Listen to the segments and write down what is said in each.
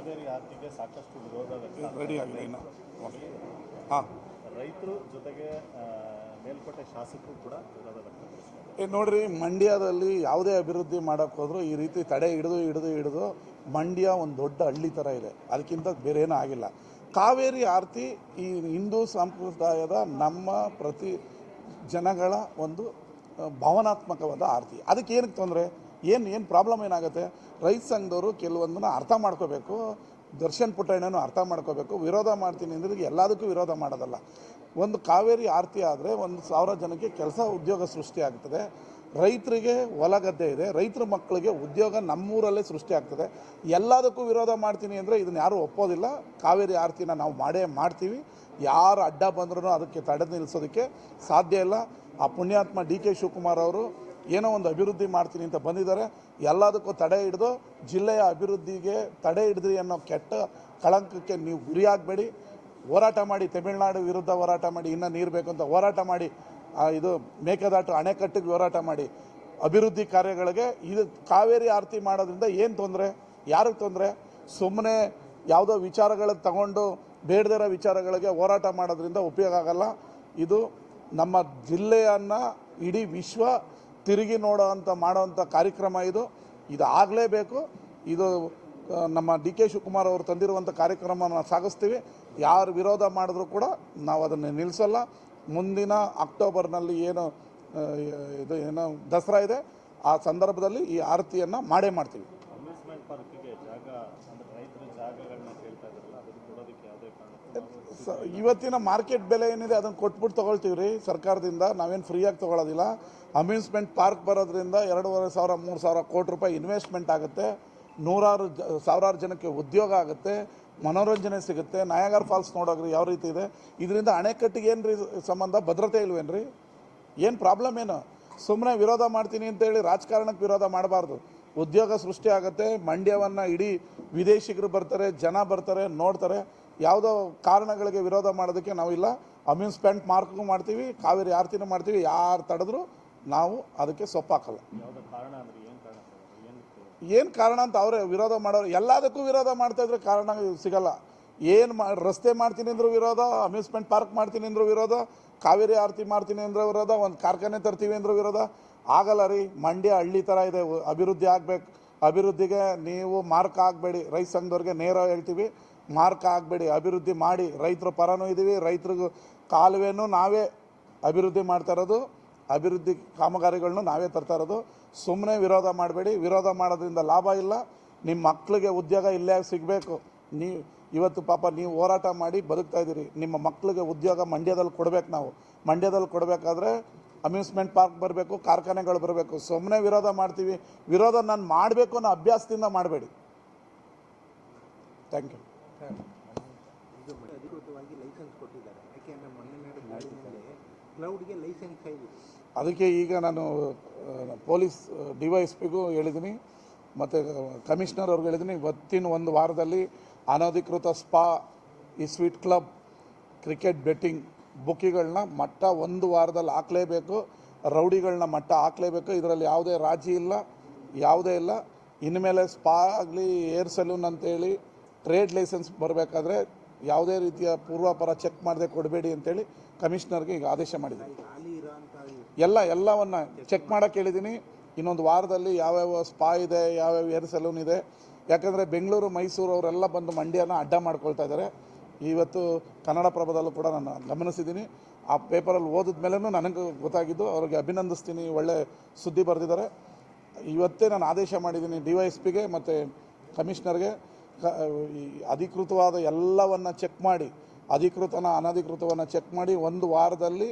ಕಾವೇರಿ ಆರ್ತಿಗೆ ಸಾಕಷ್ಟು ವಿರೋಧ ವ್ಯಕ್ತ ರೆಡಿ ಆಗಿದೆ ಇನ್ನು. ಹಾಂ. ರೈತರು ಜೊತೆಗೆ ಮೇಲ್ಕೋಟೆ ಶಾಸಕರು ಕೂಡ ವಿರೋಧ ವ್ಯಕ್ತಪಡಿಸಿದ್ದಾರೆ. ಏ ನೋಡ್ರಿ ಮಂಡ್ಯದಲ್ಲಿ ಯಾವುದೇ ಅಭಿವೃದ್ಧಿ ಮಾಡೋಕ್ಕೋದ್ರು ಈ ರೀತಿ ತಡೆ ಹಿಡಿದು ಹಿಡಿದು ಹಿಡಿದು ಮಂಡ್ಯ ಒಂದು ದೊಡ್ಡ ಹಳ್ಳಿ ಥರ ಇದೆ. ಅದಕ್ಕಿಂತ ಬೇರೆ ಏನೂ ಆಗಿಲ್ಲ. ಕಾವೇರಿ ಆರತಿ ಈ ಹಿಂದೂ ಸಂಪ್ರದಾಯದ ನಮ್ಮ ಪ್ರತಿ ಜನಗಳ ಒಂದು ಭಾವನಾತ್ಮಕವಾದ ಆರತಿ. ಅದಕ್ಕೆ ಏನಕ್ಕೆ ತೊಂದರೆ? ಏನು ಏನು ಪ್ರಾಬ್ಲಮ್ ಏನಾಗುತ್ತೆ? ರೈತ ಸಂಘದವರು ಕೆಲವೊಂದನ್ನು ಅರ್ಥ ಮಾಡ್ಕೋಬೇಕು, ದರ್ಶನ್ ಪುಟ್ಟಣ್ಣನೂ ಅರ್ಥ ಮಾಡ್ಕೋಬೇಕು, ವಿರೋಧ ಮಾಡ್ತೀನಿ ಅಂದ್ರೆ ಎಲ್ಲದಕ್ಕೂ ವಿರೋಧ ಮಾಡೋದಲ್ಲ. ಒಂದು ಕಾವೇರಿ ಆರತಿ ಆದರೆ ಒಂದು ಸಾವಿರ ಜನಕ್ಕೆ ಕೆಲಸ ಉದ್ಯೋಗ ಸೃಷ್ಟಿ ಆಗ್ತದೆ. ರೈತರಿಗೆ ಹೊಲ ಗದ್ದೆ ಇದೆ, ರೈತರ ಮಕ್ಕಳಿಗೆ ಉದ್ಯೋಗ ನಮ್ಮೂರಲ್ಲೇ ಸೃಷ್ಟಿ ಆಗ್ತದೆ. ಎಲ್ಲದಕ್ಕೂ ವಿರೋಧ ಮಾಡ್ತೀನಿ ಅಂದರೆ ಇದನ್ನ ಯಾರೂ ಒಪ್ಪೋದಿಲ್ಲ. ಕಾವೇರಿ ಆರತಿನ ನಾವು ಮಾಡೇ ಮಾಡ್ತೀವಿ. ಯಾರು ಅಡ್ಡ ಬಂದ್ರೂ ಅದಕ್ಕೆ ತಡೆದು ನಿಲ್ಲಿಸೋದಕ್ಕೆ ಸಾಧ್ಯ ಇಲ್ಲ. ಆ ಪುಣ್ಯಾತ್ಮ ಡಿ ಕೆ ಶಿವಕುಮಾರ್ ಅವರು ಏನೋ ಒಂದು ಅಭಿವೃದ್ಧಿ ಮಾಡ್ತೀನಿ ಅಂತ ಬಂದಿದ್ದಾರೆ. ಎಲ್ಲದಕ್ಕೂ ತಡೆ ಹಿಡಿದು ಜಿಲ್ಲೆಯ ಅಭಿವೃದ್ಧಿಗೆ ತಡೆ ಹಿಡಿದ್ರಿ ಅನ್ನೋ ಕೆಟ್ಟ ಕಳಂಕಕ್ಕೆ ನೀವು ಗುರಿಯಾಗಬೇಡಿ. ಹೋರಾಟ ಮಾಡಿ, ತಮಿಳುನಾಡು ವಿರುದ್ಧ ಹೋರಾಟ ಮಾಡಿ, ಇನ್ನೂ ನೀರು ಬೇಕು ಅಂತ ಹೋರಾಟ ಮಾಡಿ ಇದು ಮೇಕೆದಾಟು ಅಣೆಕಟ್ಟಿಗೆ ಹೋರಾಟ ಮಾಡಿ. ಅಭಿವೃದ್ಧಿ ಕಾರ್ಯಗಳಿಗೆ ಇದು ಕಾವೇರಿ ಆರತಿ ಮಾಡೋದ್ರಿಂದ ಏನು ತೊಂದರೆ? ಯಾರಿಗೆ ತೊಂದರೆ? ಸುಮ್ಮನೆ ಯಾವುದೋ ವಿಚಾರಗಳಿಗೆ ತಗೊಂಡು ಬೇಡದಿರೋ ವಿಚಾರಗಳಿಗೆ ಹೋರಾಟ ಮಾಡೋದ್ರಿಂದ ಉಪಯೋಗ ಆಗಲ್ಲ. ಇದು ನಮ್ಮ ಜಿಲ್ಲೆಯನ್ನು ಇಡೀ ವಿಶ್ವ ತಿರುಗಿ ನೋಡೋ ಅಂತ ಮಾಡೋವಂಥ ಕಾರ್ಯಕ್ರಮ ಇದು ಇದು ಆಗಲೇಬೇಕು. ಇದು ನಮ್ಮ ಡಿ ಕೆ ಶಿವಕುಮಾರ್ ಅವರು ತಂದಿರುವಂಥ ಕಾರ್ಯಕ್ರಮನ ಸಾಗಿಸ್ತೀವಿ. ಯಾರು ವಿರೋಧ ಮಾಡಿದ್ರು ಕೂಡ ನಾವು ಅದನ್ನು ನಿಲ್ಲಿಸಲ್ಲ ಮುಂದಿನ ಅಕ್ಟೋಬರ್ನಲ್ಲಿ ಏನು ಇದು, ಏನೋ ದಸರಾ ಇದೆ, ಆ ಸಂದರ್ಭದಲ್ಲಿ ಈ ಆರತಿಯನ್ನು ಮಾಡೇ ಮಾಡ್ತೀವಿ ಅಮ್ಯೂಸ್ಮೆಂಟ್ ಪಾರ್ಕಿಗೆ ಜಾಗ ಅಂದ್ರೆ ರೈತರ ಜಾಗಗಳನ್ನ ಕೇಳ್ತಾ ಇದ್ದಾರಲ್ಲ ಅದನ್ನು ಕೊಡೋದಕ್ಕೆ ಯಾವುದೇ ಕಾರಣಕ್ಕೂ ಇವತ್ತಿನ ಮಾರ್ಕೆಟ್ ಬೆಲೆ ಏನಿದೆ ಅದನ್ನು ಕೊಟ್ಬಿಟ್ಟು ತೊಗೊಳ್ತೀವಿ ರೀ ಸರ್ಕಾರದಿಂದ. ನಾವೇನು ಫ್ರೀಯಾಗಿ ತೊಗೊಳೋದಿಲ್ಲ. ಅಮ್ಯೂಸ್ಮೆಂಟ್ ಪಾರ್ಕ್ ಬರೋದ್ರಿಂದ ಎರಡೂವರೆ ಸಾವಿರ, ಮೂರು ಸಾವಿರ ಕೋಟಿ ರೂಪಾಯಿ ಇನ್ವೆಸ್ಟ್ಮೆಂಟ್ ಆಗುತ್ತೆ. ನೂರಾರು ಜ ಸಾವಿರಾರು ಜನಕ್ಕೆ ಉದ್ಯೋಗ ಆಗುತ್ತೆ. ಮನೋರಂಜನೆ ಸಿಗುತ್ತೆ. ನಯಾಗರ್ ಫಾಲ್ಸ್ ನೋಡೋಗ್ರಿ ಯಾವ ರೀತಿ ಇದೆ. ಇದರಿಂದ ಅಣೆಕಟ್ಟಿಗೆ ಏನು ರೀ ಸಂಬಂಧ? ಭದ್ರತೆ ಇಲ್ವೇನು ಏನು ಪ್ರಾಬ್ಲಮ್ ಏನು? ಸುಮ್ಮನೆ ವಿರೋಧ ಮಾಡ್ತೀನಿ ಅಂತೇಳಿ ರಾಜಕಾರಣಕ್ಕೆ ವಿರೋಧ ಮಾಡಬಾರ್ದು. ಉದ್ಯೋಗ ಸೃಷ್ಟಿ ಆಗುತ್ತೆ. ಮಂಡ್ಯವನ್ನು ಇಡೀ ವಿದೇಶಿಗರು ಬರ್ತಾರೆ, ಜನ ಬರ್ತಾರೆ, ನೋಡ್ತಾರೆ. ಯಾವುದೋ ಕಾರಣಗಳಿಗೆ ವಿರೋಧ ಮಾಡೋದಕ್ಕೆ ನಾವಿಲ್ಲ ಅಮ್ಯೂಸ್ಮೆಂಟ್ ಮಾರ್ಕ್ಗೂ ಮಾಡ್ತೀವಿ ಕಾವೇರಿ ಆರತಿನೂ ಮಾಡ್ತೀವಿ ಯಾರು ತಡೆದ್ರು ನಾವು ಅದಕ್ಕೆ ಸೊಪ್ಪಾಕಲ್ಲ. ಏನು ಕಾರಣ ಅಂತ ಅವರೇ ವಿರೋಧ ಮಾಡೋರು ಎಲ್ಲದಕ್ಕೂ ವಿರೋಧ ಮಾಡ್ತಾ ಇದ್ರೆ ಕಾರಣ ಸಿಗಲ್ಲ. ಏನು ಮಾ ರಸ್ತೆ ಮಾಡ್ತೀನಿ ಅಂದ್ರೂ ವಿರೋಧ ಅಮ್ಯೂಸ್ಮೆಂಟ್ ಪಾರ್ಕ್ ಮಾಡ್ತೀನಿ ಅಂದ್ರೂ ವಿರೋಧ ಕಾವೇರಿ ಆರತಿ ಮಾಡ್ತೀನಿ ಅಂದ್ರೆ ವಿರೋಧ ಒಂದು ಕಾರ್ಖಾನೆ ತರ್ತೀವಿ ಅಂದ್ರೂ ವಿರೋಧ. ಆಗಲ್ಲ ರೀ ಮಂಡ್ಯ ಹಳ್ಳಿ ಥರ ಇದೆ ಅಭಿವೃದ್ಧಿ ಆಗಬೇಕು. ಅಭಿವೃದ್ಧಿಗೆ ನೀವು ಮಾರ್ಕ್ ಆಗಬೇಡಿ. ರೈತ ಸಂಘದವ್ರಿಗೆ ನೇರ ಹೇಳ್ತೀವಿ. ಮಾರ್ಕ್ ಆಗಬೇಡಿ, ಅಭಿವೃದ್ಧಿ ಮಾಡಿ. ರೈತರ ಪರನೂ ಇದ್ದೀವಿ ರೈತರಿಗೂ ಕಾಲುವೆನೂ ನಾವೇ ಅಭಿವೃದ್ಧಿ ಮಾಡ್ತಾ ಇರೋದು, ಅಭಿವೃದ್ಧಿ ಕಾಮಗಾರಿಗಳನ್ನೂ ನಾವೇ ತರ್ತಾ ಇರೋದು. ಸುಮ್ಮನೆ ವಿರೋಧ ಮಾಡಬೇಡಿ, ವಿರೋಧ ಮಾಡೋದ್ರಿಂದ ಲಾಭ ಇಲ್ಲ. ನಿಮ್ಮ ಮಕ್ಕಳಿಗೆ ಉದ್ಯೋಗ ಇಲ್ಲೇ ಸಿಗಬೇಕು. ನೀವು ಇವತ್ತು ಪಾಪ ನೀವು ಹೋರಾಟ ಮಾಡಿ ಬದುಕ್ತಾ ಇದ್ದೀರಿ. ನಿಮ್ಮ ಮಕ್ಕಳಿಗೆ ಉದ್ಯೋಗ ಮಂಡ್ಯದಲ್ಲಿ ಕೊಡಬೇಕು ನಾವು. ಮಂಡ್ಯದಲ್ಲಿ ಕೊಡಬೇಕಾದ್ರೆ ಅಮ್ಯೂಸ್ಮೆಂಟ್ ಪಾರ್ಕ್ ಬರಬೇಕು, ಕಾರ್ಖಾನೆಗಳು ಬರಬೇಕು. ಸುಮ್ಮನೆ ವಿರೋಧ ಮಾಡ್ತೀವಿ. ವಿರೋಧ ನಾನು ಮಾಡಬೇಕು ಅನ್ನೋ ಅಭ್ಯಾಸದಿಂದ ಮಾಡಬೇಡಿ. Thank you. ಇದು ಮಾಡಿ ಅಧಿಕೃತವಾಗಿ ಲೈಸೆನ್ಸ್ ಕೊಟ್ಟಿದ್ದಾರೆ ಕ್ಲೌಡ್ಗೆ ಲೈಸೆನ್ಸ್ ಇದೆ ಅದಕ್ಕೆ ಈಗ ನಾನು ಪೊಲೀಸ್ ಡಿ ವೈ ಎಸ್ ಪಿಗೂ ಹೇಳಿದ್ದೀನಿ, ಮತ್ತು ಕಮಿಷನರ್ ಅವ್ರಿಗೆ ಹೇಳಿದ್ದೀನಿ, ಇವತ್ತಿನ ಒಂದು ವಾರದಲ್ಲಿ ಅನಧಿಕೃತ ಸ್ಪಾ, ಈ ಸ್ವೀಟ್ ಕ್ಲಬ್, ಕ್ರಿಕೆಟ್ ಬೆಟ್ಟಿಂಗ್ ಬುಕ್ಕಿಗಳನ್ನ ಮಟ್ಟ ಒಂದು ವಾರದಲ್ಲಿ ಹಾಕಲೇಬೇಕು, ರೌಡಿಗಳನ್ನ ಮಟ್ಟ ಹಾಕಲೇಬೇಕು, ಇದರಲ್ಲಿ ಯಾವುದೇ ರಾಜಿ ಇಲ್ಲ, ಯಾವುದೇ ಇಲ್ಲ, ಇನ್ಮೇಲೆ ಸ್ಪಾ ಆಗಲಿ ಏರ್ ಸಲೂನ್ ಅಂತೇಳಿ ಟ್ರೇಡ್ ಲೈಸೆನ್ಸ್ ಬರಬೇಕಾದ್ರೆ ಯಾವುದೇ ರೀತಿಯ ಪೂರ್ವಾಪರ ಚೆಕ್ ಮಾಡದೆ ಕೊಡಬೇಡಿ ಅಂತೇಳಿ ಕಮಿಷನರ್ಗೆ ಈಗ ಆದೇಶ ಮಾಡಿದ್ದೀನಿ ಎಲ್ಲ, ಎಲ್ಲವನ್ನ ಚೆಕ್ ಮಾಡಕ್ಕೆ ಹೇಳಿದ್ದೀನಿ ಇನ್ನೊಂದು ವಾರದಲ್ಲಿ ಯಾವ್ಯಾವ ಸ್ಪಾ ಇದೆ, ಯಾವ್ಯಾವ ಏರ್ ಸಲೂನ್ ಇದೆ. ಯಾಕಂದರೆ ಬೆಂಗಳೂರು, ಮೈಸೂರು ಅವರೆಲ್ಲ ಬಂದು ಮಂಡ್ಯನ ಅಡ್ಡ ಮಾಡ್ಕೊಳ್ತಾ ಇದ್ದಾರೆ ಇವತ್ತು ಕನ್ನಡ ಪ್ರಭದಲ್ಲೂ ಕೂಡ ನಾನು ಗಮನಿಸಿದ್ದೀನಿ ಆ ಪೇಪರಲ್ಲಿ ಓದಿದ ಮೇಲೂ ನನಗೆ ಗೊತ್ತಾಗಿದ್ದು, ಅವ್ರಿಗೆ ಅಭಿನಂದಿಸ್ತೀನಿ, ಒಳ್ಳೆ ಸುದ್ದಿ ಬರೆದಿದ್ದಾರೆ. ಇವತ್ತೇ ನಾನು ಆದೇಶ ಮಾಡಿದ್ದೀನಿ ಡಿ ವೈ ಎಸ್ ಪಿಗೆ ಮತ್ತು ಕಮಿಷನರ್ಗೆ. ಅಧಿಕೃತವಾದ ಎಲ್ಲವನ್ನು ಚೆಕ್ ಮಾಡಿ, ಅಧಿಕೃತನ ಅನಧಿಕೃತವನ್ನು ಚೆಕ್ ಮಾಡಿ ಒಂದು ವಾರದಲ್ಲಿ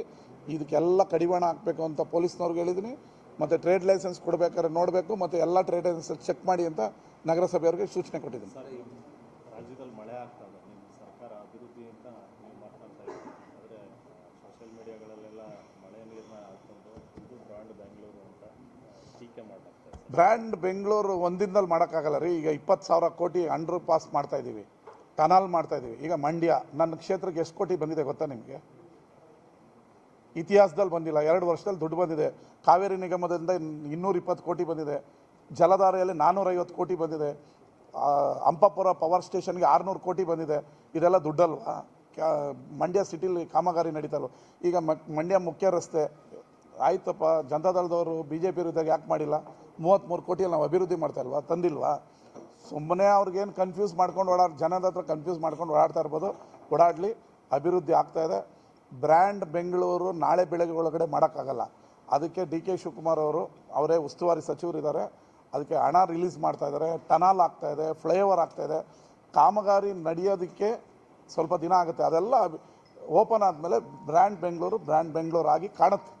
ಇದಕ್ಕೆಲ್ಲ ಕಡಿವಾಣ ಹಾಕಬೇಕು ಅಂತ ಪೊಲೀಸ್ನವ್ರಿಗೆ ಹೇಳಿದ್ದೀನಿ ಮತ್ತು ಟ್ರೇಡ್ ಲೈಸೆನ್ಸ್ ಕೊಡಬೇಕಾದ್ರೆ ನೋಡಬೇಕು, ಮತ್ತು ಎಲ್ಲ ಟ್ರೇಡ್ ಲೈಸೆನ್ಸ್ ಚೆಕ್ ಮಾಡಿ ಅಂತ ನಗರಸಭೆಯವ್ರಿಗೆ ಸೂಚನೆ ಕೊಟ್ಟಿದ್ದೀನಿ ಸರ್ ಈ ರಾಜ್ಯದಲ್ಲಿ ಮಳೆ ಆಗ್ತಾ ಇದೆ ನಿಮ್ಮ ಸರ್ಕಾರ ಅಭಿವೃದ್ಧಿ ಅಂತ ನೀವು ಮಾತನಾಡ್ತಾ ಇದ್ದೀರಿ ಆದರೆ ಸೋಷಿಯಲ್ ಮೀಡಿಯಾಗಳಲ್ಲೆಲ್ಲ ಮಳೆ ನೀರನ್ನ ಹಾಕೊಂಡು ಇದು ಬ್ರಾಂಡ್ ಬೆಂಗಳೂರು ಅಂತ ಟೀಕೆ ಮಾಡಲಾಗ್ತಾ ಇದೆ ಸರ್ ಬ್ರ್ಯಾಂಡ್ ಬೆಂಗಳೂರು ಒಂದಿನದಲ್ಲಿ ಮಾಡೋಕ್ಕಾಗಲ್ಲ ರೀ. ಈಗ ಇಪ್ಪತ್ತು ಸಾವಿರ ಕೋಟಿ ಅಂಡರ್ ಪಾಸ್ ಮಾಡ್ತಾ ಇದ್ದೀವಿ. ಟನಲ್ ಮಾಡ್ತಾ ಇದ್ದೀವಿ. ಈಗ ಮಂಡ್ಯ, ನನ್ನ ಕ್ಷೇತ್ರಕ್ಕೆ ಎಷ್ಟು ಕೋಟಿ ಬಂದಿದೆ ಗೊತ್ತಾ ನಿಮಗೆ? ಇತಿಹಾಸದಲ್ಲಿ ಬಂದಿಲ್ಲ. ಎರಡು ವರ್ಷದಲ್ಲಿ ದುಡ್ಡು ಬಂದಿದೆ. ಕಾವೇರಿ ನಿಗಮದಿಂದ ಇನ್ನೂರ ಇಪ್ಪತ್ತು ಕೋಟಿ ಬಂದಿದೆ. ಜಲಧಾರೆಯಲ್ಲಿ ನಾನ್ನೂರೈವತ್ತು ಕೋಟಿ ಬಂದಿದೆ. ಅಂಪಾಪುರ ಪವರ್ ಸ್ಟೇಷನ್ಗೆ ಆರುನೂರು ಕೋಟಿ ಬಂದಿದೆ. ಇದೆಲ್ಲ ದುಡ್ಡಲ್ವಾ? ಮಂಡ್ಯ ಸಿಟಿಲಿ ಕಾಮಗಾರಿ ನಡೀತಲ್ವ ಈಗ ಮಂಡ್ಯ ಮುಖ್ಯ ರಸ್ತೆ. ಆಯ್ತಪ್ಪ ಜನತಾದಳದವರು ಬಿ ಜೆ ಪಿ ವಿರುದ್ಧ ಯಾಕೆ ಮಾಡಿಲ್ಲ? ಮೂವತ್ತ್ಮೂರು ಕೋಟಿಯಲ್ಲಿ ನಾವು ಅಭಿವೃದ್ಧಿ ಮಾಡ್ತಾ ಇಲ್ವಾ? ತಂದಿಲ್ವಾ? ಸುಮ್ಮನೆ ಅವ್ರಿಗೇನು ಕನ್ಫ್ಯೂಸ್ ಮಾಡ್ಕೊಂಡು ಓಡಾಡ, ಜನದ ಹತ್ರ ಕನ್ಫ್ಯೂಸ್ ಮಾಡ್ಕೊಂಡು ಓಡಾಡ್ತಾ ಇರ್ಬೋದು. ಓಡಾಡಲಿ, ಅಭಿವೃದ್ಧಿ ಆಗ್ತಾ ಇದೆ. ಬ್ರ್ಯಾಂಡ್ ಬೆಂಗಳೂರು ನಾಳೆ ಬೆಳಗ್ಗೆ ಒಳಗಡೆ ಮಾಡೋಕ್ಕಾಗಲ್ಲ. ಅದಕ್ಕೆ ಡಿ ಕೆ ಶಿವಕುಮಾರ್ ಅವರು, ಅವರೇ ಉಸ್ತುವಾರಿ ಸಚಿವರಿದ್ದಾರೆ. ಅದಕ್ಕೆ ಹಣ ರಿಲೀಸ್ ಮಾಡ್ತಾ ಇದ್ದಾರೆ. ಟನಲ್ ಆಗ್ತಾಯಿದೆ ಫ್ಲೈಓವರ್ ಆಗ್ತಾಯಿದೆ ಕಾಮಗಾರಿ ನಡೆಯೋದಕ್ಕೆ ಸ್ವಲ್ಪ ದಿನ ಆಗುತ್ತೆ. ಅದೆಲ್ಲ ಓಪನ್ ಆದಮೇಲೆ ಬ್ರ್ಯಾಂಡ್ ಬೆಂಗಳೂರು ಬ್ರ್ಯಾಂಡ್ ಬೆಂಗಳೂರು ಆಗಿ ಕಾಣುತ್ತೆ.